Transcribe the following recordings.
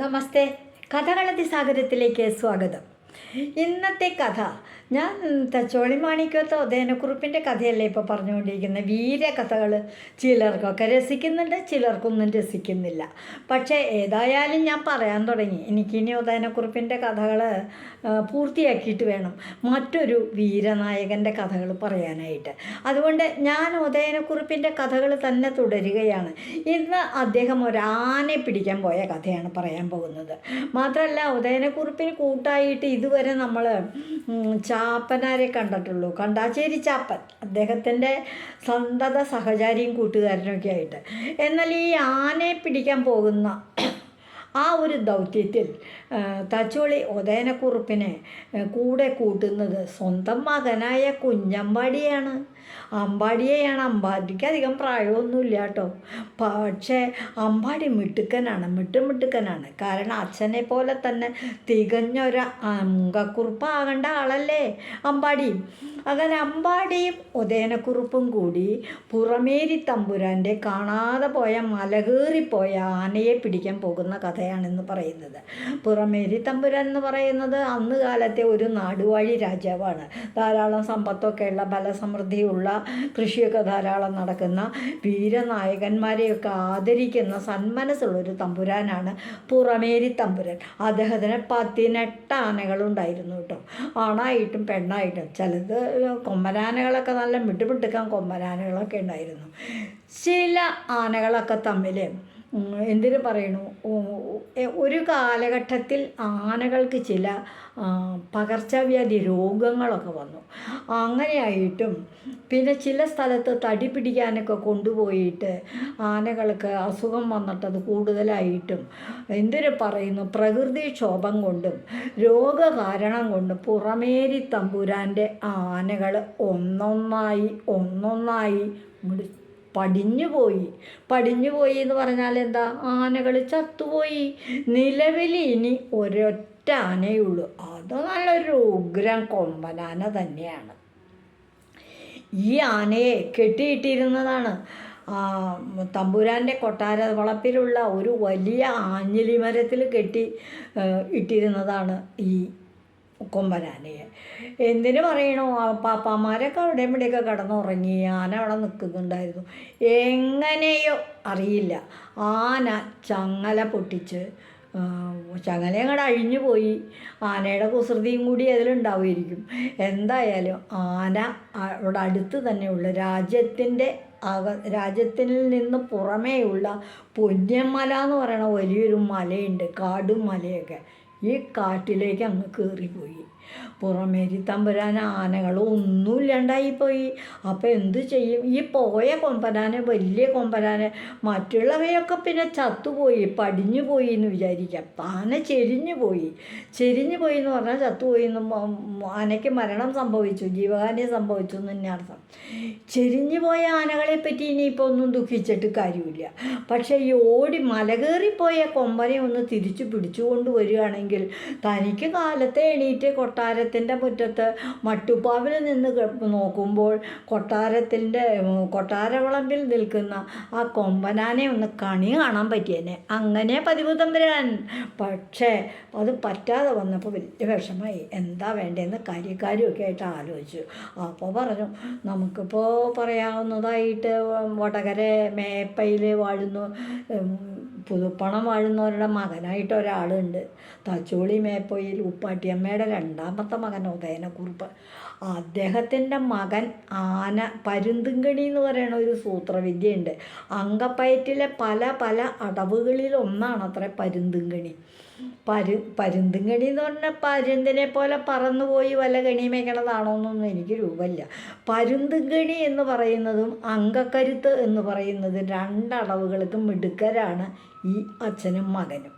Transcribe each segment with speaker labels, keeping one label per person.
Speaker 1: നമസ്തേ. കഥകളതി സാഗരത്തിലേക്ക് സ്വാഗതം. ഇന്നത്തെ കഥ ഞാൻ തച്ചോളി മാണിക്കത്ത് ഉദയനക്കുറിപ്പിന്റെ കഥയല്ലേ ഇപ്പോൾ പറഞ്ഞുകൊണ്ടിരിക്കുന്നത്. വീരകഥകൾ ചിലർക്കൊക്കെ രസിക്കുന്നുണ്ട് ചിലർക്കൊന്നും രസിക്കുന്നില്ല. പക്ഷേ ഏതായാലും ഞാൻ പറയാൻ തുടങ്ങി. എനിക്കിനി ഉദയനക്കുറിപ്പിന്റെ കഥകൾ പൂർത്തിയാക്കിയിട്ട് വേണം മറ്റൊരു വീരനായകന്റെ കഥകൾ പറയാനായിട്ട്. അതുകൊണ്ട് ഞാൻ ഉദയനക്കുറിപ്പിന്റെ കഥകൾ തന്നെ തുടരുകയാണ്. ഇന്ന് അദ്ദേഹം ഒരാനെ പിടിക്കാൻ പോയ കഥയാണ് പറയാൻ പോകുന്നത്. മാത്രമല്ല ഉദയനക്കുറിപ്പിന് കൂട്ടായിട്ട് ഇതുവരെ നമ്മൾ ചാപ്പനാരെ കണ്ടിട്ടുള്ളൂ. കണ്ടാച്ചേരി ചാപ്പൻ. അദ്ദേഹത്തിന്റെ സന്തത സഹചാരിയും കൂട്ടുകാരനൊക്കെ ആയിട്ട്. എന്നാൽ ഈ ആനയെ പിടിക്കാൻ പോകുന്ന ആ ഒരു ദൗത്യത്തിൽ തച്ചോളി ഉദയനക്കുറുപ്പിനെ കൂടെ കൂട്ടുന്നത് സ്വന്തം മകനായ കുഞ്ഞമ്പാടിയാണ്. അമ്പാടിയെയാണ്. അമ്പാടിക്ക് അധികം പ്രായമൊന്നുമില്ല കേട്ടോ. പക്ഷേ അമ്പാടി മിട്ടുക്കനാണ് മിട്ടും മിട്ടുക്കനാണ് കാരണം അച്ഛനെ പോലെ തന്നെ തികഞ്ഞ ഒരു അങ്കക്കുറുപ്പാകേണ്ട ആളല്ലേ അമ്പാടി. അങ്ങനെ അമ്പാടിയും ഉദയനക്കുറിപ്പും കൂടി പുറമേരി തമ്പുരാന്റെ കാണാതെ പോയ മലകേറിപ്പോയ ആനയെ പിടിക്കാൻ പോകുന്ന കഥയാണെന്ന് പറയുന്നത്. പുറമേരി തമ്പുരാൻ എന്ന് പറയുന്നത് അന്ന് കാലത്തെ ഒരു നാടുവാഴി രാജാവാണ്. ധാരാളം സമ്പത്തൊക്കെയുള്ള ബലസമൃദ്ധിയുള്ള കൃഷിയൊക്കെ ധാരാളം നടക്കുന്ന വീരനായകന്മാരെയൊക്കെ ആദരിക്കുന്ന സന്മനസ്സുള്ളൊരു തമ്പുരാനാണ് പുറമേരി തമ്പുരാൻ. അദ്ദേഹത്തിന് പതിനെട്ട് ആനകളുണ്ടായിരുന്നു കേട്ടോ. ആണായിട്ടും പെണ്ണായിട്ടും. ചിലത് കൊമ്പനാനകളൊക്കെ നല്ല മിട്ടുമിട്ടുക്കാൻ കൊമ്പനാനകളൊക്കെ ഉണ്ടായിരുന്നു. ചില ആനകളൊക്കെ തമ്മിൽ എന്തിനു പറയണു ഒരു കാലഘട്ടത്തിൽ ആനകൾക്ക് ചില പകർച്ചവ്യാധി രോഗങ്ങളൊക്കെ വന്നു. അങ്ങനെയായിട്ടും പിന്നെ ചില സ്ഥലത്ത് തടി പിടിക്കാനൊക്കെ കൊണ്ടുപോയിട്ട് ആനകൾക്ക് അസുഖം വന്നിട്ടത് കൂടുതലായിട്ടും എന്തിനു പറയുന്നു പ്രകൃതി ക്ഷോഭം കൊണ്ടും രോഗകാരണം കൊണ്ടും പുറമേരി തമ്പുരാന്റെ ആനകൾ ഒന്നൊന്നായി ഒന്നൊന്നായി പടിഞ്ഞുപോയി. പടിഞ്ഞുപോയി എന്ന് പറഞ്ഞാൽ എന്താ? ആനകൾ ചത്തുപോയി. നിലവിൽ ഇനി ഒരൊറ്റ ആനയുള്ളൂ. അത് നല്ലൊരു ഉഗ്രം കൊമ്പനാന തന്നെയാണ്. ഈ ആനയെ കെട്ടിയിട്ടിരുന്നതാണ് തമ്പുരാന്റെ കൊട്ടാര വളപ്പിലുള്ള ഒരു വലിയ ആഞ്ഞിലി മരത്തിൽ കെട്ടി ഇട്ടിരുന്നതാണ് ഈ കൊമ്പനാനയെ എന്തിനു പറയണോ? പാപ്പാമാരൊക്കെ അവിടെ ഇവിടെയൊക്കെ കിടന്നുറങ്ങി ആന അവിടെ നിൽക്കുന്നുണ്ടായിരുന്നു. എങ്ങനെയോ അറിയില്ല. ആന ചങ്ങല പൊട്ടിച്ച് ചങ്ങല അങ്ങോട്ട് അഴിഞ്ഞു പോയി. ആനയുടെ കുസൃതിയും കൂടി അതിലുണ്ടാവുമായിരിക്കും. എന്തായാലും ആന അവിടെ അടുത്ത് തന്നെയുള്ള. രാജ്യത്തിന്റെ അക രാജ്യത്തിൽ നിന്ന് പുറമേയുള്ള പുണ്യമല എന്ന് പറയുന്ന വലിയൊരു മലയുണ്ട് കാടും മലയൊക്കെ ഈ കാട്ടിലേക്ക് അങ്ങ് കയറിപ്പോയി പുറമേരി തമ്പുരാൻ ആനകൾ ഒന്നുമില്ലാണ്ടായിപ്പോയി അപ്പോൾ എന്തു ചെയ്യും? ഈ പോയ കൊമ്പനാനെ വലിയ കൊമ്പനാനെ മറ്റുള്ളവയൊക്കെ പിന്നെ ചത്തുപോയി പടിഞ്ഞു പോയി എന്ന് വിചാരിക്കാം. ആന ചെരിഞ്ഞു പോയി ചെരിഞ്ഞു പോയി എന്ന് പറഞ്ഞാൽ ചത്തുപോയി എന്ന് ആനയ്ക്ക് മരണം സംഭവിച്ചു ജീവഹാനി സംഭവിച്ചു എന്ന് തന്നെ അർത്ഥം. ചെരിഞ്ഞു പോയ ആനകളെ പറ്റി ഇനിയിപ്പോൾ ഒന്നും ദുഃഖിച്ചിട്ട് കാര്യമില്ല. പക്ഷേ ഈ ഓടി മലകേറിപ്പോയ കൊമ്പനെ ഒന്ന് തിരിച്ചു പിടിച്ചുകൊണ്ട് വരികയാണെങ്കിൽ തനിക്ക് കാലത്തെ എണീറ്റ് കൊട്ടാരത്തിന്റെ മുറ്റത്ത് മട്ടുപ്പാവിൽ നിന്ന് നോക്കുമ്പോൾ കൊട്ടാരത്തിന്റെ കൊട്ടാരവിളമ്പിൽ നിൽക്കുന്ന ആ കൊമ്പനാനെ ഒന്ന് കണി കാണാൻ പറ്റിയേനെ. അങ്ങനെ പതിവ് തമ്പുരാൻ. പക്ഷേ അത് പറ്റാതെ വന്നപ്പോൾ വലിയ വിഷമായി. എന്താ വേണ്ടതെന്ന് കാര്യക്കാരുമൊക്കെ ആയിട്ട് ആലോചിച്ചു. അപ്പോൾ പറഞ്ഞു നമുക്കിപ്പോൾ പറയാവുന്നതായിട്ട് വടകര മേപ്പയിൽ വാഴുന്നു പുതുപ്പണം വാഴുന്നവരുടെ മകനായിട്ട് ഒരാളുണ്ട്. തച്ചോളി മേപ്പൊയിൽ ഉപ്പാട്ടിയമ്മയുടെ രണ്ടാമത്തെ മകൻ ഉദയനക്കുറുപ്പ്. അദ്ദേഹത്തിന്റെ മകൻ ആന പരുന്തുങ്കണി എന്ന് പറയുന്ന ഒരു സൂത്രവിദ്യയുണ്ട്. അങ്കപ്പയറ്റിലെ പല പല അടവുകളിൽ ഒന്നാണ് അത്ര പരുന്തുങ്കണി. പരു പരുന്തുങ്കണി എന്ന് പറഞ്ഞാൽ പരുന്തിനെ പോലെ പറന്നുപോയി വല്ല കണിയും വെക്കണതാണോ എന്നൊന്നും എനിക്ക് രൂപമില്ല. പരുന്തുങ്കണി എന്ന് പറയുന്നതും അങ്കക്കരുത്ത് എന്ന് പറയുന്നതും രണ്ടടവുകൾക്കും മിടുക്കരാണ് ഈ അച്ഛനും മകനും.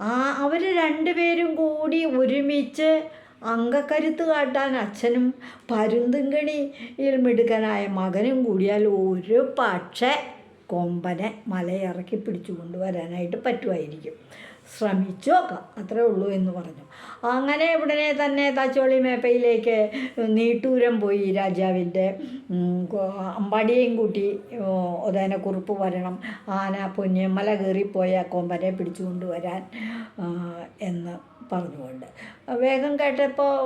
Speaker 1: ആ അവർ രണ്ടുപേരും കൂടി ഒരുമിച്ച് അംഗക്കരുത്ത് കാട്ടാൻ അച്ഛനും പരുന്തുങ്കണിയിൽ മിടുക്കനായ മകനും കൂടിയാൽ ഒരു പക്ഷേ കൊമ്പനെ മലയിറക്കി പിടിച്ചു കൊണ്ടുവരാനായിട്ട് പറ്റുമായിരിക്കും. ശ്രമിച്ചു നോക്കാം. അത്രേ ഉള്ളൂ എന്ന് പറഞ്ഞു. അങ്ങനെ ഉടനെ തന്നെ തച്ചോളി മേപ്പയിലേക്ക് നീട്ടൂരം പോയി. രാജാവിന്റെ അമ്പാടിയെയും കൂട്ടി ഉദയനക്കുറിപ്പ് വരണം. ആന പൊന്നിയമ്മല കയറിപ്പോയ കൊമ്പനെ പിടിച്ചു കൊണ്ടുവരാൻ എന്ന് പറഞ്ഞുകൊണ്ട്. വേഗം കേട്ടപ്പോൾ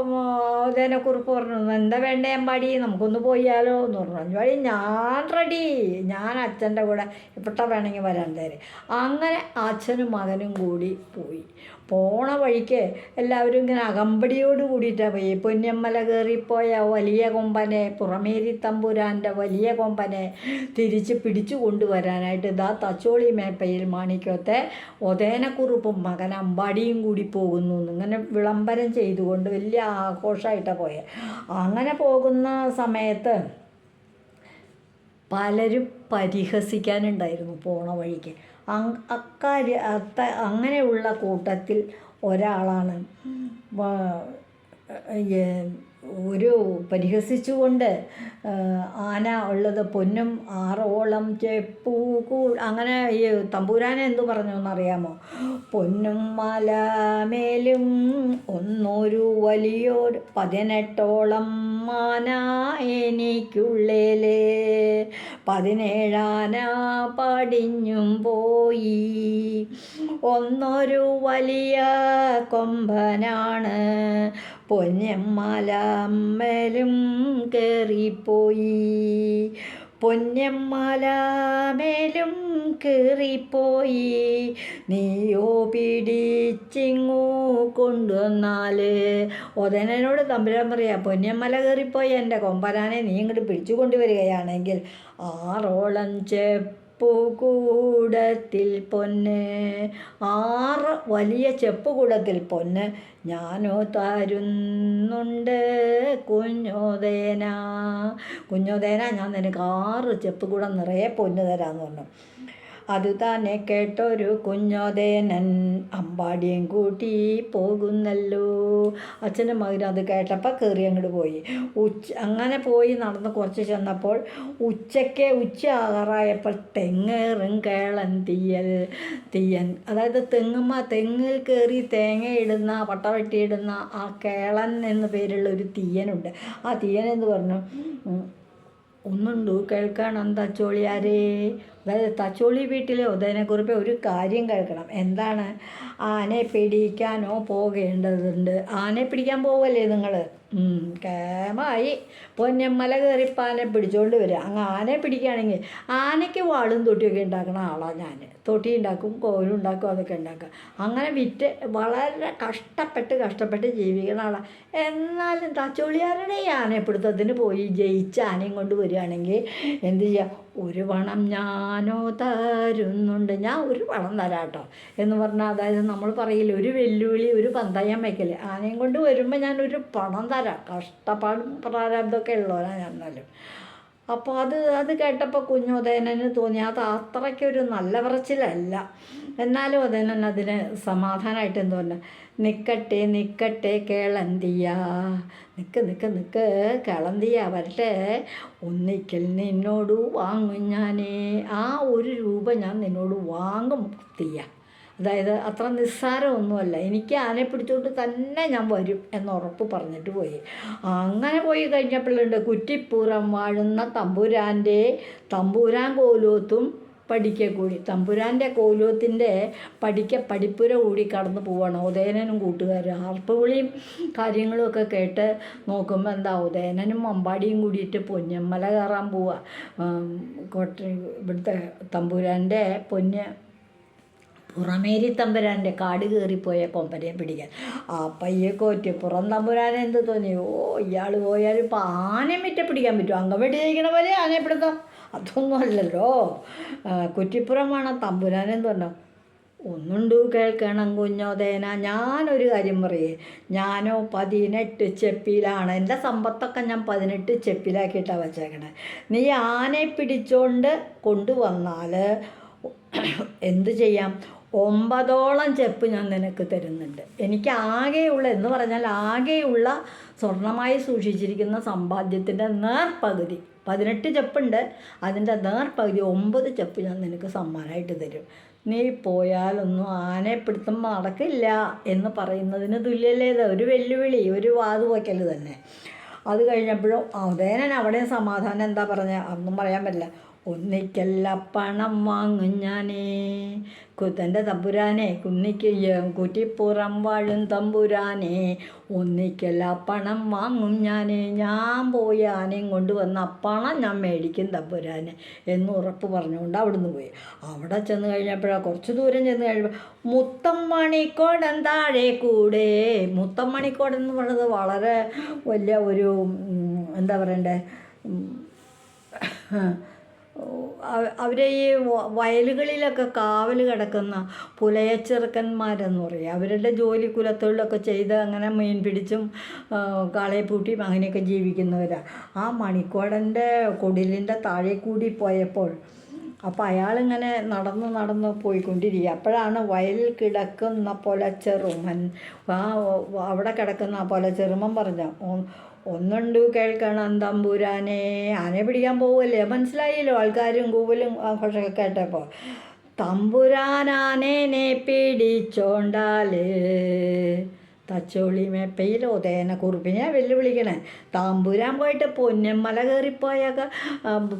Speaker 1: ഉദയനക്കുറിപ്പ് പറഞ്ഞു. എന്താ വേണ്ട അമ്പാടി? നമുക്കൊന്ന് പോയാലോ എന്ന് പറഞ്ഞു. അഞ്ചുവാടി ഞാൻ റെഡി ഞാൻ അച്ഛന്റെ കൂടെ ഇപ്പോഴത്തെ വേണമെങ്കിൽ വരാൻ തരും. അങ്ങനെ അച്ഛനും മകനും കൂടി പോയി. പോണ വഴിക്ക് എല്ലാവരും ഇങ്ങനെ അകമ്പടിയോട് കൂടിയിട്ടാണ് പോയി. പൊന്നമ്മല കയറിപ്പോയ വലിയ കൊമ്പനെ പുറമേരി തമ്പുരാന്റെ വലിയ കൊമ്പനെ തിരിച്ച് പിടിച്ചു കൊണ്ടുവരാനായിട്ട് ഇതാ തച്ചോളി മേപ്പയിൽ മാണിക്കത്തെ ഒതേനക്കുറുപ്പും മകൻ അമ്പാടിയും കൂടി പോകുന്നു ഇങ്ങനെ വിളംബരം ചെയ്തുകൊണ്ട് വലിയ ആഘോഷമായിട്ടാണ് പോയത് അങ്ങനെ പോകുന്ന സമയത്ത് പലരും പരിഹസിക്കാനുണ്ടായിരുന്നു പോണ വഴിക്ക്. അക്കാര്യ അങ്ങനെയുള്ള കൂട്ടത്തിൽ ഒരാളാണ്. ഒരു പരിഹസിച്ചുകൊണ്ട് ആന ഉള്ളത് പൊന്നും ആറോളം ചെപ്പൂ അങ്ങനെ ഈ തമ്പുരാനെ എന്തു പറഞ്ഞു എന്നറിയാമോ? പൊന്നും മലമേലും ഒന്നൊരു വലിയൊരു പതിനെട്ടോളം മാന എനിക്കുള്ളിലേ. പതിനേഴാന പടിഞ്ഞും പോയി. ഒന്നൊരു വലിയ കൊമ്പനാണ്. പൊന്നമ്മലമ്മലും കയറിപ്പോയി പൊന്നമ്മലമേലും കയറിപ്പോയി നീയോ പിടിച്ചിങ്ങു കൊണ്ടുവന്നാൽ. ഒതനോട് തമ്പുരാൻ പറയാ പൊന്നമ്മല കയറിപ്പോയി എന്റെ കൊമ്പനാനെ നീ ഇങ്ങോട്ട് പിടിച്ചു കൊണ്ടുവരികയാണെങ്കിൽ ആറോളം ചെപ്പുകൂടത്തിൽ പൊന്ന്. ആറ് വലിയ ചെപ്പുകൂടത്തിൽ പൊന്ന്. ഞാനോ തരുന്നുണ്ട് കുഞ്ഞോദേന കുഞ്ഞോദേന ഞാൻ നിനക്ക് ആറ് ചെപ്പുകൂടം നിറയെ പൊന്ന് തരാമെന്ന് പറഞ്ഞു. അത് തന്നെ കേട്ടൊരു കുഞ്ഞോദേനൻ അമ്പാടിയും കൂട്ടി പോകുന്നല്ലോ. അച്ഛനും മകനും അത് കേട്ടപ്പോൾ കയറി അങ്ങോട്ട് പോയി. ഉച്ച അങ്ങനെ പോയി നടന്ന് കുറച്ച് ചെന്നപ്പോൾ ഉച്ചയ്ക്ക് ഉച്ച ആകാറായപ്പോൾ തെങ്ങേറും കേളൻ തീയൽ തീയൻ. അതായത് തെങ്ങുമ്മ തെങ്ങിൽ കയറി തേങ്ങ ഇടുന്ന പട്ടവെട്ടി ഇടുന്ന ആ കേളൻ എന്ന പേരുള്ള ഒരു തീയനുണ്ട്. ആ തീയൻ എന്ന് പറഞ്ഞു? ഒന്നുണ്ടു കേൾക്കാൻ എന്താ തച്ചോളിയാരേ അതായത് തച്ചോളി വീട്ടിലെ ഉദയനെക്കുറിപ്പ് ഒരു കാര്യം കേൾക്കണം. എന്താണ് ആനയെ പിടിക്കാനോ പോകേണ്ടതുണ്ട്? ആനയെ പിടിക്കാൻ പോവല്ലേ നിങ്ങൾ കേമായി. പൊന്നമ്മല കയറിപ്പാനെ പിടിച്ചുകൊണ്ട് വരിക. അങ്ങ് ആനയെ പിടിക്കുകയാണെങ്കിൽ ആനയ്ക്ക് വാളും തൊട്ടിയൊക്കെ ഉണ്ടാക്കുന്ന ആളാണ് ഞാൻ തൊട്ടി ഉണ്ടാക്കും കോലും ഉണ്ടാക്കും അതൊക്കെ ഉണ്ടാക്കുക. അങ്ങനെ വിറ്റ് വളരെ കഷ്ടപ്പെട്ട് കഷ്ടപ്പെട്ട് ജീവിക്കുന്ന ആളാണ് എന്നാലും തച്ചോളിയാരുടെ ഈ ആനപ്പിടുത്തത്തിന് പോയി ജയിച്ച ആനയും കൊണ്ട് വരികയാണെങ്കിൽ എന്ത് ചെയ്യുക ഒരു പണം ഞാനോ തരുന്നുണ്ട്. ഞാൻ ഒരു പണം തരാം കേട്ടോ എന്ന് പറഞ്ഞാൽ അതായത് നമ്മൾ പറയില്ല ഒരു വെല്ലുവിളി ഒരു പന്തയം വയ്ക്കൽ ആനയും കൊണ്ട് വരുമ്പോൾ ഞാനൊരു പണം തരാം. കഷ്ടപ്പാടും പ്രാരാബ്ദമൊക്കെ ഉള്ളവരാണ് ഞാൻ എന്നാലും. അപ്പോൾ അത് അത് കേട്ടപ്പോൾ കുഞ്ഞോദയനു തോന്നി അത് അത്രയ്ക്കൊരു നല്ല പറച്ചിലല്ല. എന്നാലും ഉദയനൻ അതിന് സമാധാനമായിട്ട് എന്ത് പറഞ്ഞു? നിൽക്കട്ടെ നിക്കട്ടെ കേളന്തിയ. നിൽക്ക് നിൽക്ക് നിൽക്ക് കേളന്തിയ വരട്ടെ. ഒന്നിക്കൽ നിന്നോട് വാങ്ങും ഞാനേ. ആ ഒരു രൂപ ഞാൻ നിന്നോട് വാങ്ങും തീയ അതായത് അത്ര നിസ്സാരമൊന്നുമല്ല. എനിക്ക് ആനയെ പിടിച്ചുകൊണ്ട് തന്നെ ഞാൻ വരും എന്ന് ഉറപ്പ് പറഞ്ഞിട്ട് പോയി. അങ്ങനെ പോയി കഴിഞ്ഞപ്പോഴുണ്ട് കുറ്റിപ്പുറം വാഴുന്ന തമ്പുരാന്റെ തമ്പുരാൻ കോലോത്തും പടിക്ക കൂടി. തമ്പുരാന്റെ കോലോത്തിന്റെ പടിക്ക പഠിപ്പുര കൂടി കടന്നു പോവാണ് ഉദയനനും കൂട്ടുകാരും. ആർപ്പുവിളിയും കാര്യങ്ങളും ഒക്കെ കേട്ട് നോക്കുമ്പോൾ എന്താ ഉദയനനും അമ്പാടിയും കൂടിയിട്ട് പൊന്നമ്മല കയറാൻ പോവുക കോട്ട ഇവിടുത്തെ തമ്പുരാന്റെ പൊന്ന് പുറമേരി തമ്പുരാന്റെ കാട് കയറിപ്പോയ കൊമ്പനെ പിടിക്കാൻ. ആ പയ്യെ കോറ്റ് പുറം തമ്പുരാൻ എന്ത് തോന്നി? ഓ ഇയാൾ പോയാൽ ഇപ്പോൾ ആനയെ മിറ്റ പിടിക്കാൻ പറ്റും അംഗം വെട്ടി ജയിക്കണ പോലെ ആനയെ പിടുത്തം. അതൊന്നും അല്ലല്ലോ. കുറ്റിപ്പുറമാണ് തമ്പുരാനെന്ന് പറഞ്ഞു. ഒന്നുണ്ടു കേൾക്കണം കുഞ്ഞോദേന ഞാനൊരു കാര്യം പറയേ. ഞാനോ പതിനെട്ട് ചെപ്പിയിലാണ്. എന്റെ സമ്പത്തൊക്കെ ഞാൻ പതിനെട്ട് ചെപ്പിലാക്കിയിട്ടാണ് വച്ചേക്കണേ. നീ ആനെ പിടിച്ചോണ്ട് കൊണ്ടുവന്നാൽ എന്തു ചെയ്യാം? ഒമ്പതോളം ചെപ്പ് ഞാൻ നിനക്ക് തരുന്നുണ്ട്. എനിക്ക് ആകെയുള്ള എന്ന് പറഞ്ഞാൽ ആകെയുള്ള സ്വർണമായി സൂക്ഷിച്ചിരിക്കുന്ന സമ്പാദ്യത്തിന്റെ നേർപകുതി. പതിനെട്ട് ചെപ്പുണ്ട്. അതിന്റെ നേർപകുതി ഒമ്പത് ചെപ്പ് ഞാൻ നിനക്ക് സമ്മാനമായിട്ട് തരും. നീ പോയാലൊന്നും ആനയെ പിടുത്തം നടക്കില്ല എന്ന് പറയുന്നതിന് തുല്യല്ലേത് ഒരു വെല്ലുവിളി ഒരു വാതുവയ്ക്കൽ തന്നെ. അത് കഴിഞ്ഞപ്പോഴും ഉദയനൻ അവിടെ സമാധാനം എന്താ പറഞ്ഞ? അതൊന്നും പറയാൻ പറ്റില്ല. ഒന്നിക്കല്ല പണം വാങ്ങും ഞാനേ. കുത്തന്റെ തമ്പുരാനെ കുന്നിക്ക് കുറ്റിപ്പുറം വാഴും തമ്പുരാനെ ഒന്നിക്കല്ല പണം വാങ്ങും ഞാനേ. ഞാൻ പോയി ആനയും കൊണ്ടുവന്ന പണം ഞാൻ മേടിക്കും തമ്പുരാനെ എന്ന് ഉറപ്പ് പറഞ്ഞുകൊണ്ട് അവിടുന്ന് പോയി. അവിടെ ചെന്ന് കഴിഞ്ഞപ്പോഴാണ് കുറച്ച് ദൂരം ചെന്ന് കഴിയുമ്പോൾ മുത്തമ്മണിക്കോടൻ താഴെ കൂടെ. മുത്തമ്മണിക്കോടൻ എന്ന് പറയുന്നത് വളരെ വലിയ ഒരു എന്താ പറയണ്ടേ? അവരെ ഈ വയലുകളിലൊക്കെ കാവൽ കിടക്കുന്ന പുലയച്ചെറുക്കന്മാരെന്ന് പറയും. അവരുടെ ജോലി കുലത്തൊഴിലൊക്കെ ചെയ്ത് അങ്ങനെ മീൻ പിടിച്ചും കാളയെ പൂട്ടിയും അങ്ങനെയൊക്കെ ജീവിക്കുന്നവരാണ് ആ മണിക്കോടന്റെ കുടിലിന്റെ താഴെ കൂടി പോയപ്പോൾ അപ്പോൾ അയാളിങ്ങനെ നടന്ന് നടന്ന് പോയിക്കൊണ്ടിരിക്കുക. അപ്പോഴാണ് വയലിൽ കിടക്കുന്ന പൊലച്ചെറുമൻ ആ അവിടെ കിടക്കുന്ന ആ പൊലച്ചെറുമൻ പറഞ്ഞ ഒന്നുണ്ട് കേൾക്കണം തമ്പുരാനെ. ആനയെ പിടിക്കാൻ പോവല്ലേ? മനസ്സിലായല്ലോ ആൾക്കാരും കൂവലും ആഘോഷമൊക്കെ കേട്ടപ്പോൾ തമ്പുരാനാനേനെ പിടിച്ചോണ്ടാൽ. തച്ചോളി മേപ്പയിലോ തേന കുറുപ്പിനെ വെല്ലുവിളിക്കണേ. തമ്പുരാൻ പോയിട്ട് പൊന്നമ്മല കയറിപ്പോയൊക്കെ.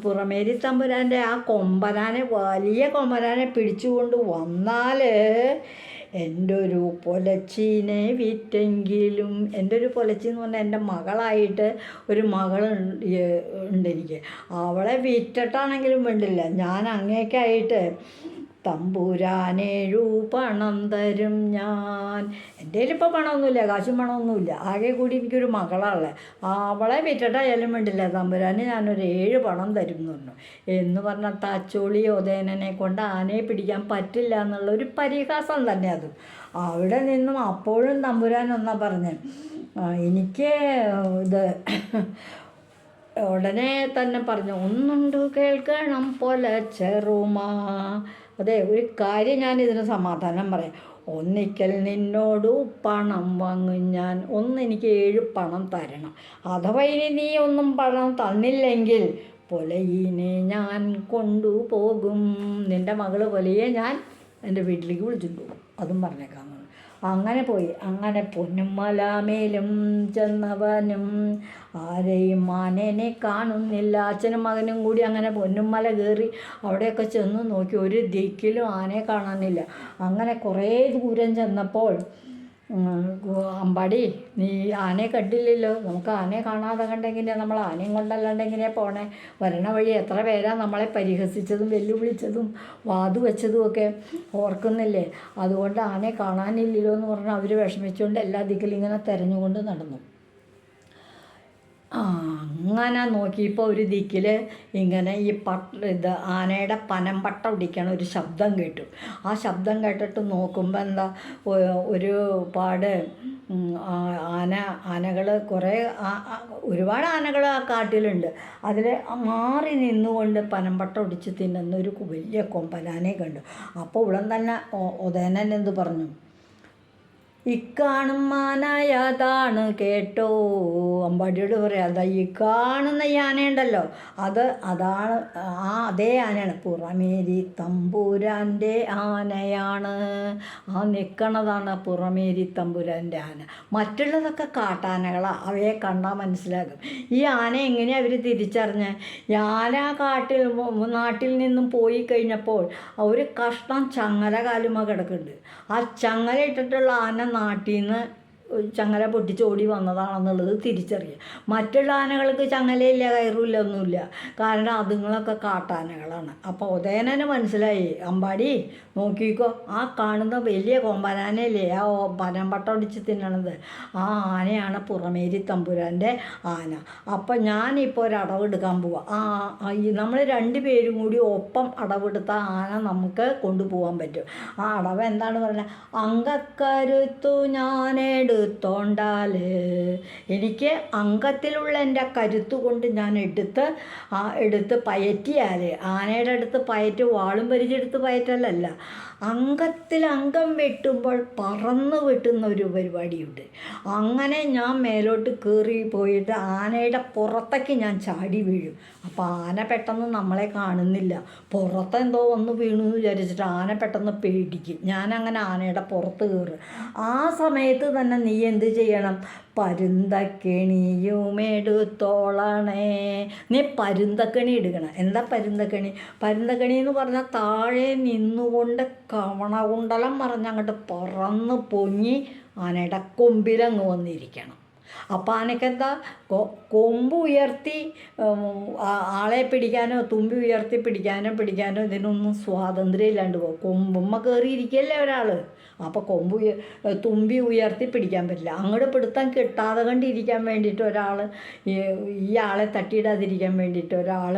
Speaker 1: പുറമേരി തമ്പുരാന്റെ ആ കൊമ്പനാനെ വലിയ കൊമ്പനാനെ പിടിച്ചുകൊണ്ട് വന്നാൽ എന്റെ ഒരു പൊലച്ചീനെ വിറ്റെങ്കിലും എന്റെ ഒരു പൊലച്ചി എന്ന് പറഞ്ഞാൽ എന്റെ മകളായിട്ട് ഒരു മകൾ ഉണ്ട് എനിക്ക് അവളെ വിറ്റിട്ടാണെങ്കിലും വേണ്ടില്ല. ഞാൻ അങ്ങേക്കായിട്ട് തമ്പുരാനേഴു പണം തരും ഞാൻ. എന്റെ ഇപ്പോൾ പണമൊന്നുമില്ല കാശും പണമൊന്നുമില്ല. ആകെ കൂടി എനിക്കൊരു മകളാണല്ലേ അവളെ വിറ്റിട്ടായാലും വേണ്ടില്ല. തമ്പുരാന് ഞാനൊരു ഏഴ് പണം തരും എന്ന് പറഞ്ഞു. എന്ന് പറഞ്ഞാൽ താച്ചോളി ഉദയനനെ കൊണ്ട് ആനയെ പിടിക്കാൻ പറ്റില്ല എന്നുള്ള ഒരു പരിഹാസം തന്നെ അത്. അവിടെ നിന്നും അപ്പോഴും തമ്പുരാൻ ഒന്നാ പറഞ്ഞത് എനിക്ക് ഇത് ഉടനെ തന്നെ പറഞ്ഞു ഒന്നുണ്ടു കേൾക്കണം പോലെ ചെറുമാ. അതെ ഒരു കാര്യം ഞാൻ ഇതിന് സമാധാനം പറയാം. ഒന്നിക്കൽ നിന്നോട് പണം വാങ്ങും ഞാൻ. ഒന്ന് എനിക്ക് ഏഴ് പണം തരണം. അഥവാ ഇനി നീ ഒന്നും പണം തന്നില്ലെങ്കിൽ പൊലയിനെ ഞാൻ കൊണ്ടുപോകും. നിന്റെ മകൾ പൊലയെ ഞാൻ എന്റെ വീട്ടിലേക്ക് പോകും. അതും പറഞ്ഞേക്കാം. അങ്ങനെ പോയി. അങ്ങനെ പൊന്നുമലാമേലും ചെന്നവനും ആരെയും മാനേനെ കാണുന്നില്ല. അച്ഛനും മകനും കൂടി അങ്ങനെ പൊന്നുമല കയറി അവിടെയൊക്കെ ചെന്ന് നോക്കി. ഒരു ദിക്കിലും ആനയെ കാണാനില്ല. അങ്ങനെ കുറേ ദൂരം ചെന്നപ്പോൾ അമ്പാടി നീ ആനയെ കണ്ടില്ലല്ലോ. നമുക്ക് ആനയെ കാണാതെ കണ്ടെങ്കിലേ നമ്മൾ ആനയും കൊണ്ടല്ലാണ്ട് എങ്ങനെയാണ് പോണേ? വരണ വഴി എത്ര പേരാണ് നമ്മളെ പരിഹസിച്ചതും വെല്ലുവിളിച്ചതും വാതു വെച്ചതും ഒക്കെ ഓർക്കുന്നില്ലേ? അതുകൊണ്ട് ആനയെ കാണാനില്ലല്ലോ എന്ന് പറഞ്ഞാൽ അവർ വിഷമിച്ചുകൊണ്ട് എല്ലാ ദിക്കിലും ഇങ്ങനെ തിരഞ്ഞുകൊണ്ട് നടന്നു. അങ്ങനെ നോക്കിയപ്പോൾ ഒരു ദിക്കിൽ ഇങ്ങനെ ഈ പട്ട ഇത് ആനയുടെ പനമ്പട്ട ഒടിക്കണ ഒരു ശബ്ദം കേട്ടു. ആ ശബ്ദം കേട്ടിട്ട് നോക്കുമ്പോൾ എന്താ ഒരു പാട് ആന ആനകൾ കുറേ ഒരുപാട് ആനകൾ ആ കാട്ടിലുണ്ട്. അതിൽ മാറി നിന്നുകൊണ്ട് പനമ്പട്ട ഒടിച്ച് തിന്നുന്ന ഒരു വലിയ കൊമ്പനാനെ കണ്ടു. അപ്പോൾ ഉടൻ തന്നെ ഉദയനൻ എന്ത് പറഞ്ഞു? ഇക്കാണും മാനായതാണ് കേട്ടോ. അമ്പാടിയോട് പറയാം അതാ ഈ കാണുന്ന ഈ ആനയുണ്ടല്ലോ. അത് അതാണ് ആ അതേ ആനയാണ്. പുറമേരി തമ്പൂരാന്റെ ആനയാണ്. ആ നിൽക്കണതാണ് പുറമേരി തമ്പുരാന്റെ ആന. മറ്റുള്ളതൊക്കെ കാട്ടാനകളാണ് അവയെ കണ്ടാൽ മനസ്സിലാകും. ഈ ആന എങ്ങനെയാണ് അവർ തിരിച്ചറിഞ്ഞ്? ആന കാട്ടിൽ നാട്ടിൽ നിന്നും പോയി കഴിഞ്ഞപ്പോൾ ഒരു കഷ്ണം ചങ്ങല കാലുമ കിടക്കുന്നുണ്ട്. ആ ചങ്ങല ഇട്ടിട്ടുള്ള ആന നാട്ടിൽ നിന്ന് ചങ്ങല പൊട്ടിച്ച് ഓടി വന്നതാണെന്നുള്ളത് തിരിച്ചറിയുക മറ്റുള്ള ആനകൾക്ക് ചങ്ങലയില്ല കയറില്ല ഒന്നുമില്ല. കാരണം അതുങ്ങളൊക്കെ കാട്ടാനകളാണ്. അപ്പോൾ ഉദയനന് മനസ്സിലായി അമ്പാടി നോക്കിക്കോ ആ കാണുന്ന വലിയ കൊമ്പനാനയില്ലേ? ആ പനമ്പട്ട ഒടിച്ച് തിന്നണത്. ആ ആനയാണ് പുറമേരി തമ്പുരാന്റെ ആന. അപ്പം ഞാനിപ്പോൾ ഒരു അടവെടുക്കാൻ പോവാം. ആ നമ്മൾ രണ്ട് പേരും കൂടി ഒപ്പം അടവെടുത്ത ആന നമുക്ക് കൊണ്ടുപോകാൻ പറ്റും. ആ അടവ് എന്താണ് പറഞ്ഞത് അങ്കക്കരുത്തു ഞാനെടുത്തു എടുത്തോണ്ടാൽ എനിക്ക് അംഗത്തിലുള്ള എന്റെ കരുത്ത് കൊണ്ട് ഞാൻ എടുത്ത് ആ എടുത്ത് പയറ്റിയാൽ ആനയുടെ അടുത്ത് പയറ്റ് വാളും പരിചെടുത്ത് പയറ്റലല്ല. അംഗത്തിൽ അംഗം വെട്ടുമ്പോൾ പറന്ന് വെട്ടുന്ന ഒരു പരിപാടിയുണ്ട്. അങ്ങനെ ഞാൻ മേലോട്ട് കയറി പോയിട്ട് ആനയുടെ പുറത്തേക്ക് ഞാൻ ചാടി വീഴും. അപ്പോൾ ആന പെട്ടെന്ന് നമ്മളെ കാണുന്നില്ല. പുറത്തെന്തോ ഒന്ന് വീണു എന്ന് വിചാരിച്ചിട്ട് ആന പെട്ടെന്ന് പേടിക്കും. ഞാനങ്ങനെ ആനയുടെ പുറത്ത് കയറും ആ സമയത്ത് തന്നെ നീ എന്ത് ചെയ്യണം? പരുന്തക്കെണിയുമെടുത്തോളണേ. നീ പരുന്തക്കണി എടുക്കണം. എന്താ പരുന്തക്കണി? പരുന്തക്കണി എന്ന് പറഞ്ഞാൽ താഴെ നിന്നുകൊണ്ട് കവണകുണ്ടലം മറിഞ്ഞങ്ങോട്ട് പറന്ന് പൊങ്ങി ആനയുടെ കൊമ്പിലങ്ങ് വന്നിരിക്കണം. അപ്പം ആനക്കെന്താ? കൊമ്പ് ഉയർത്തി ആളെ പിടിക്കാനോ തുമ്പി ഉയർത്തി പിടിക്കാനോ പിടിക്കാനോ ഇതിനൊന്നും സ്വാതന്ത്ര്യം ഇല്ലാണ്ട് പോകും കൊമ്പുമ്മ കയറിയിരിക്കല്ലേ ഒരാൾ അപ്പോൾ കൊമ്പ് തുമ്പി ഉയർത്തി പിടിക്കാൻ പറ്റില്ല. അങ്ങോട്ട് പിടുത്തം കിട്ടാതെ കണ്ടിരിക്കാൻ വേണ്ടിയിട്ട് ഒരാൾ ഈ ഈ ആളെ തട്ടിയിടാതിരിക്കാൻ വേണ്ടിയിട്ട് ഒരാൾ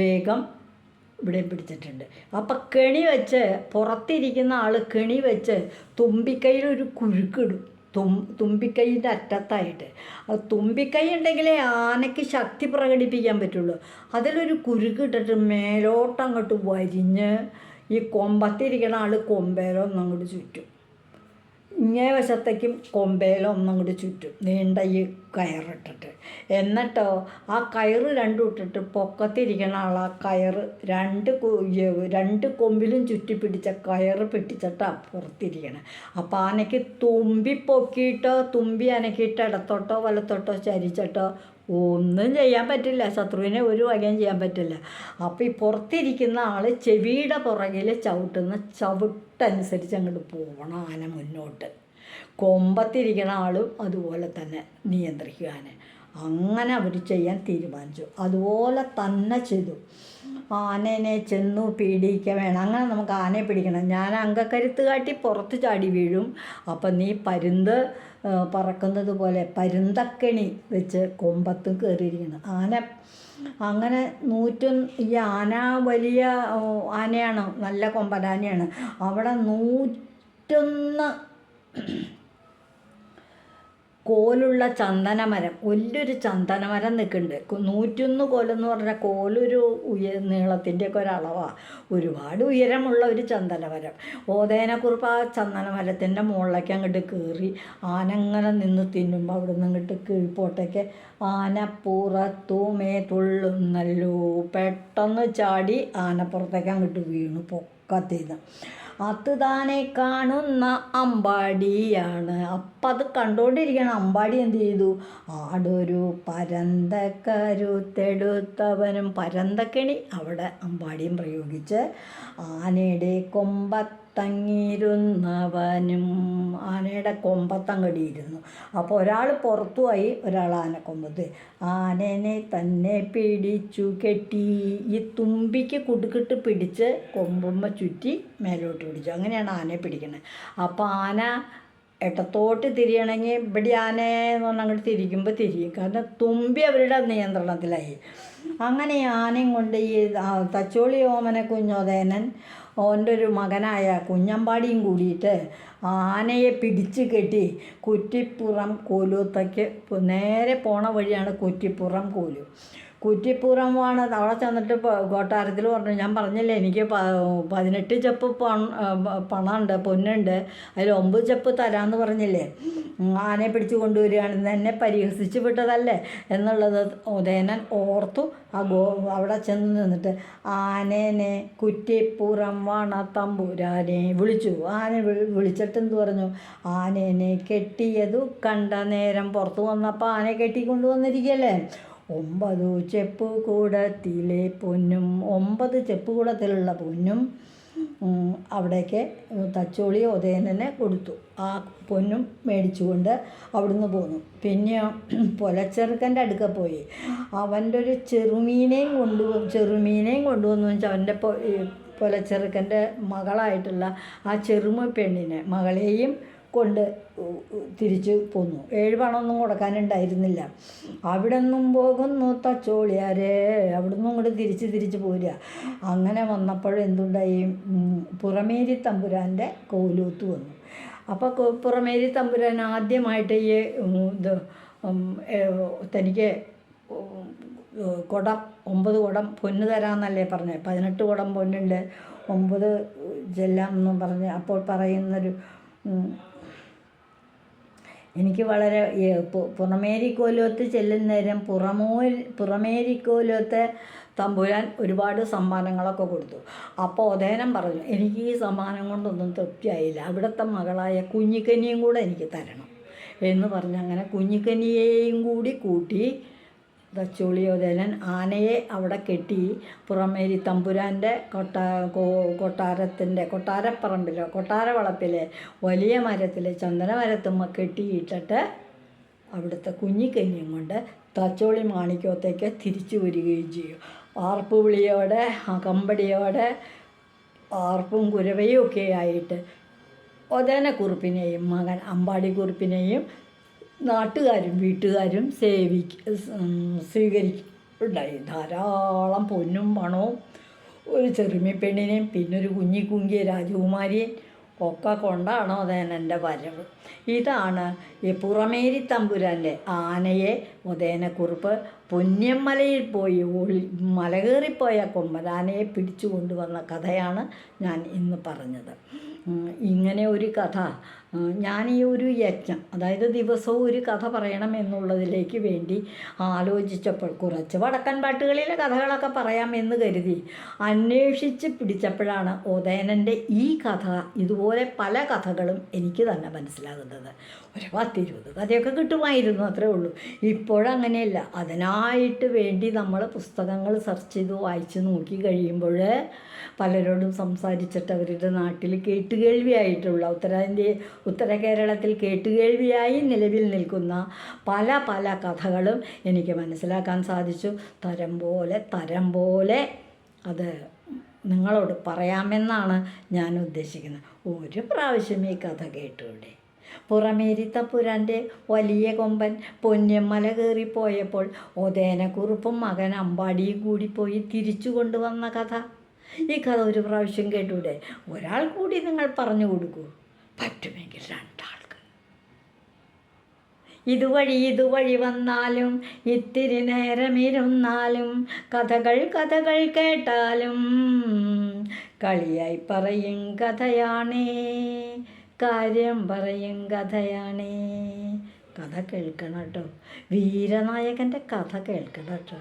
Speaker 1: വേഗം ഇവിടെ പിടിച്ചിട്ടുണ്ട്. അപ്പം കെണി വെച്ച് പുറത്തിരിക്കുന്ന ആൾ കെണി വെച്ച് തുമ്പിക്കൈയിൽ ഒരു കുരുക്കിടും തും തുമ്പിക്കൈന്റെ അറ്റത്തായിട്ട്. തുമ്പിക്കൈ ഉണ്ടെങ്കിലേ ആനയ്ക്ക് ശക്തി പ്രകടിപ്പിക്കാൻ പറ്റുള്ളൂ. അതിലൊരു കുരുക്കിട്ടിട്ട് മേലോട്ടങ്ങോട്ട് വരിഞ്ഞ് ഈ കൊമ്പത്തിരിക്കണ ആൾ കൊമ്പേലോ ഒന്നങ്ങോട്ട് ചുറ്റും. ഇങ്ങേ വശത്തേക്കും കൊമ്പേലോ ഒന്നങ്ങോട്ട് ചുറ്റും നീണ്ട ഈ കയറിട്ടിട്ട് എന്നിട്ടോ ആ കയറ് രണ്ടും ഇട്ടിട്ട് പൊക്കത്തിരിക്കണ ആൾ ആ കയറ് രണ്ട് രണ്ട് കൊമ്പിലും ചുറ്റി പിടിച്ച കയറ് പിടിച്ചിട്ട് അപ്പുറത്തിരിക്കണം അപ്പോൾ ആനയ്ക്ക് തുമ്പി പൊക്കിയിട്ടോ തുമ്പി അനക്കിയിട്ട് ഇടത്തോട്ടോ വലത്തോട്ടോ ചരിച്ചിട്ടോ ഒന്നും ചെയ്യാൻ പറ്റില്ല. ശത്രുവിനെ ഒരു വകയും ചെയ്യാൻ പറ്റില്ല. അപ്പോൾ ഈ പുറത്തിരിക്കുന്ന ആൾ ചെവിയുടെ പുറകിൽ ചവിട്ടുന്ന ചവിട്ടനുസരിച്ച് അങ്ങോട്ട് പോകണം ആന മുന്നോട്ട്. കൊമ്പത്തിരിക്കുന്ന ആളും അതുപോലെ തന്നെ നിയന്ത്രിക്കുക ആന. അങ്ങനെ അവർ ചെയ്യാൻ തീരുമാനിച്ചു. അതുപോലെ തന്നെ ചെയ്തു. ആനേനെ ചെന്നു പീഡിക്കുക വേണം. അങ്ങനെ നമുക്ക് ആനയെ പിടിക്കണം. ഞാൻ അംഗക്കരുത്ത് കാട്ടി പുറത്ത് ചാടി വീഴും. അപ്പം നീ പരുന്ത് പറക്കുന്നത് പോലെ പരുന്തക്കണി വെച്ച് കൊമ്പത്തും കയറിയിരിക്കുന്നു ആന അങ്ങനെ നൂറ്റും ഈ ആന വലിയ ആനയാണ്? നല്ല കൊമ്പനാനയാണ്. അവിടെ നൂറ്റൊന്ന് കോലുള്ള ചന്ദനമരം വലിയൊരു ചന്ദനമരം നിൽക്കുന്നുണ്ട് നൂറ്റൊന്ന് കോലെന്ന് പറഞ്ഞാൽ കോലൊരു ഉയ നീളത്തിന്റെയൊക്കെ ഒരളവാണ് ഒരുപാട് ഉയരമുള്ള ഒരു ചന്ദനമരം. ഓതേനെക്കുറിപ്പ് ആ ചന്ദനമരത്തിന്റെ മുകളിലേക്ക് അങ്ങോട്ട് കയറി ആന ഇങ്ങനെ നിന്ന് തിന്നുമ്പോൾ അവിടെ നിന്ന് ഇങ്ങോട്ട് കീഴ്പോട്ടേക്ക് ആന പുറത്തുമേ തുള്ളുന്നല്ലോ. പെട്ടെന്ന് ചാടി ആനപ്പുറത്തേക്ക് അങ്ങോട്ട് വീണു പൊക്കത്തിന്ന്. അത് താനെ കാണുന്ന അമ്പാടിയാണ്. അപ്പം അത് കണ്ടുകൊണ്ടിരിക്കണം അമ്പാടി എന്ത് ചെയ്തു? ആടൊരു പരന്തക്കരുത്തെടുത്തവനും പരന്തക്കെണി അവിടെ അമ്പാടിയും പ്രയോഗിച്ച് ആനയുടെ കൊമ്പത്തങ്ങിരുന്നവനും ആനയുടെ കൊമ്പത്തങ്ങടിയിരുന്നു. അപ്പോൾ ഒരാൾ പുറത്തുമായി ഒരാൾ ആനക്കൊമ്പത്ത്. ആനനെ തന്നെ പിടിച്ചു കെട്ടി. ഈ തുമ്പിക്ക് കുടുക്കിട്ട് പിടിച്ച് കൊമ്പുമ്മ ചുറ്റി മേലോട്ട് പിടിച്ചു. അങ്ങനെയാണ് ആനയെ പിടിക്കുന്നത് അപ്പോൾ ആന ഇടത്തോട്ട് തിരിയണമെങ്കിൽ ഇവിടെ ആനയെന്ന് പറഞ്ഞാൽ അങ്ങോട്ട് തിരിക്കുമ്പോൾ തിരിയും. കാരണം തുമ്പി അവരുടെ നിയന്ത്രണത്തിലായി. അങ്ങനെ ആനയും കൊണ്ട് ഈ തച്ചോളി ഓമന കുഞ്ഞോദേനൻ ഓന്റെ ഒരു മകനായ കുഞ്ഞമ്പാടിയും കൂടിയിട്ട് ആനയെ പിടിച്ച് കെട്ടി കുറ്റിപ്പുറം കോലൂത്തയ്ക്ക് നേരെ പോണ വഴിയാണ് കുറ്റിപ്പുറം കോലു. കുറ്റിപ്പുറമാണ്. അവിടെ ചെന്നിട്ട് കൊട്ടാരത്തിൽ പറഞ്ഞു ഞാൻ പറഞ്ഞില്ലേ എനിക്ക് പതിനെട്ട് ചെപ്പ് പണ പണമുണ്ട് പൊന്നുണ്ട്. അതിൽ ഒമ്പത് ചെപ്പ് തരാമെന്ന് പറഞ്ഞില്ലേ? ആനയെ പിടിച്ച് കൊണ്ടുവരികയാണെന്ന് എന്നെ പരിഹസിച്ച് വിട്ടതല്ലേ? എന്നുള്ളത് ഉദയനൻ ഓർത്തു. ആ ഗോ അവിടെ ചെന്ന് നിന്നിട്ട് ആനേനെ കുറ്റിപ്പുറം വാണ തമ്പുരാനെ വിളിച്ചു. ആന വിളി- വിളിച്ചിട്ട് എന്ത് പറഞ്ഞു? ആനേനെ കെട്ടിയതു കണ്ട നേരം പുറത്തു വന്നപ്പോൾ ആനയെ കെട്ടിക്കൊണ്ട് വന്നിരിക്കുകയല്ലേ? ഒമ്പതു ചെപ്പ് കൂടത്തിലെ പൊന്നും ഒമ്പത് ചെപ്പ് കൂടത്തിലുള്ള പൊന്നും അവിടേക്ക് തച്ചോളി ഉദയനനെ കൊടുത്തു. ആ പൊന്നും മേടിച്ചുകൊണ്ട് അവിടുന്ന് പോന്നു. പിന്നെ പൊലച്ചെറുക്കന്റെ അടുക്ക പോയി. അവന്റെ ഒരു ചെറുമീനെയും കൊണ്ടു ചെറുമീനെയും കൊണ്ടുവന്നു വെച്ചാൽ അവന്റെ പൊലച്ചെറുക്കന്റെ മകളായിട്ടുള്ള ആ ചെറുമ പെണ്ണിനെ മകളെയും കൊണ്ട് തിരിച്ച് പോന്നു. ഏഴ് പണമൊന്നും കൊടുക്കാനുണ്ടായിരുന്നില്ല. അവിടെ നിന്നും പോകുന്നു തച്ചോളിയാരേ. അവിടെ നിന്നും ഇങ്ങോട്ട് തിരിച്ച് തിരിച്ച് പോരുക. അങ്ങനെ വന്നപ്പോൾ എന്തുണ്ടായി? പുറമേരി തമ്പുരാന്റെ കോലൂത്ത് വന്നു. അപ്പോൾ പുറമേരി തമ്പുരാൻ ആദ്യമായിട്ട് ഈ ഇത് തനിക്ക് കുടം ഒമ്പത് കുടം പൊന്ന് തരാമെന്നല്ലേ പറഞ്ഞത് പതിനെട്ട് കുടം പൊന്നുണ്ട്. ഒമ്പത് ചെല്ലാം എന്നും പറഞ്ഞ് അപ്പോൾ പറയുന്നൊരു എനിക്ക് വളരെ പുറമേരിക്കോലോത്ത് ചെല്ലുന്നേരം പുറമോ പുറമേരിക്കോലത്തെ തമ്പുരാൻ ഒരുപാട് സമ്മാനങ്ങളൊക്കെ കൊടുത്തു. അപ്പോൾ ഉദയനം പറഞ്ഞു എനിക്ക് ഈ സമ്മാനം കൊണ്ടൊന്നും തൃപ്തിയായില്ല. അവിടുത്തെ മകളായ കുഞ്ഞിക്കനിയും കൂടെ എനിക്ക് തരണം. എന്ന് പറഞ്ഞ് അങ്ങനെ കുഞ്ഞിക്കനിയെയും കൂടി കൂട്ടി ദച്ചോളിയോദയനൻ ആനയെ അവിടെ കെട്ടി പുറമേരി തമ്പുരാന്റെ കൊട്ടാ കൊട്ടാരത്തിന്റെ കൊട്ടാരപ്പറമ്പിലോ കൊട്ടാരവളപ്പിലെ വലിയ മരത്തിൽ ചന്ദന മരത്തുമ്മ കെട്ടിയിട്ടിട്ട് അവിടുത്തെ കുഞ്ഞിക്കഞ്ഞിയും കൊണ്ട് തച്ചോളി മാണിക്യത്തേക്ക് തിരിച്ചു വരികയും ചെയ്യും. ആർപ്പ് വിളിയോടെ അകമ്പടിയോടെ ആർപ്പും കുരവയും ഒക്കെ ആയിട്ട് ഒതേനക്കുറുപ്പിനെയും മകൻ അമ്പാടി കുറുപ്പിനെയും നാട്ടുകാരും വീട്ടുകാരും സേവിക്ക സ്വീകരിക്കുണ്ടായി ധാരാളം പൊന്നും പണവും ഒരു ചെറുമിപ്പെണ്ണിനെയും പിന്നെ ഒരു കുഞ്ഞിക്കുങ്കിയ രാജകുമാരിയെയും ഒക്കെ കൊണ്ടാണോ ഉദയനന്റെ വരവ്. ഇതാണ് ഈ പുറമേരി തമ്പുരാന്റെ ആനയെ ഉദയനക്കുറിപ്പ്. പുണ്യമലയിൽ പോയി ഒളി മലകേറിപ്പോയ കൊമ്പരാനയെ പിടിച്ചു കൊണ്ടുവന്ന കഥയാണ് ഞാൻ ഇന്ന് പറഞ്ഞത്. ഇങ്ങനെ ഒരു കഥ ഞാൻ ഈ ഒരു യജ്ഞം അതായത് ദിവസവും ഒരു കഥ പറയണം എന്നുള്ളതിലേക്ക് വേണ്ടി ആലോചിച്ചപ്പോൾ കുറച്ച് വടക്കൻ പാട്ടുകളിലെ കഥകളൊക്കെ പറയാമെന്ന് കരുതി അന്വേഷിച്ച് പിടിച്ചപ്പോഴാണ് ഉദയനന്റെ ഈ കഥ ഇതുപോലെ പല കഥകളും എനിക്ക് തന്നെ മനസ്സിലാകുന്നത്. ഒരു പത്തിരുപത് കഥയൊക്കെ കിട്ടുമായിരുന്നു അത്രേ ഉള്ളൂ. ഇപ്പോഴങ്ങനെയല്ല അതിനായിട്ട് വേണ്ടി നമ്മൾ പുസ്തകങ്ങൾ സെർച്ച് ചെയ്ത് വായിച്ച് നോക്കി കഴിയുമ്പോൾ പലരോടും സംസാരിച്ചിട്ട് അവരുടെ നാട്ടിൽ കേട്ടുകേൾവിയായിട്ടുള്ള ഉത്തരേന്ത്യ ഉത്തര കേരളത്തിൽ കേട്ടുകേൾവിയായി നിലവിൽ നിൽക്കുന്ന പല പല കഥകളും എനിക്ക് മനസ്സിലാക്കാൻ സാധിച്ചു. തരം പോലെ തരം പോലെ അത് നിങ്ങളോട് പറയാമെന്നാണ് ഞാൻ ഉദ്ദേശിക്കുന്നത്. ഒരു പ്രാവശ്യം ഈ കഥ കേട്ടൂടെ? പുറമേരി തപ്പുരാന്റെ വലിയ കൊമ്പൻ പൊന്നമ്മല കയറിപ്പോയപ്പോൾ ഒതേനക്കുറുപ്പും മകൻ അമ്പാടിയും കൂടി പോയി തിരിച്ചു കൊണ്ടുവന്ന കഥ. ഈ കഥ ഒരു പ്രാവശ്യം കേട്ടൂടെ? ഒരാൾ കൂടി നിങ്ങൾ പറഞ്ഞു കൊടുക്കൂ. പറ്റുമെങ്കിൽ രണ്ടാൾക്ക്. ഇതുവഴി ഇതുവഴി വന്നാലും ഇത്തിരി നേരമിരുന്നാലും കഥകൾ കഥകൾ കേട്ടാലും കളിയായി പറയും കഥയാണേ കാര്യം പറയും കഥയാണേ. കഥ കേൾക്കണം കേട്ടോ. വീരനായകന്റെ കഥ കേൾക്കണം കേട്ടോ.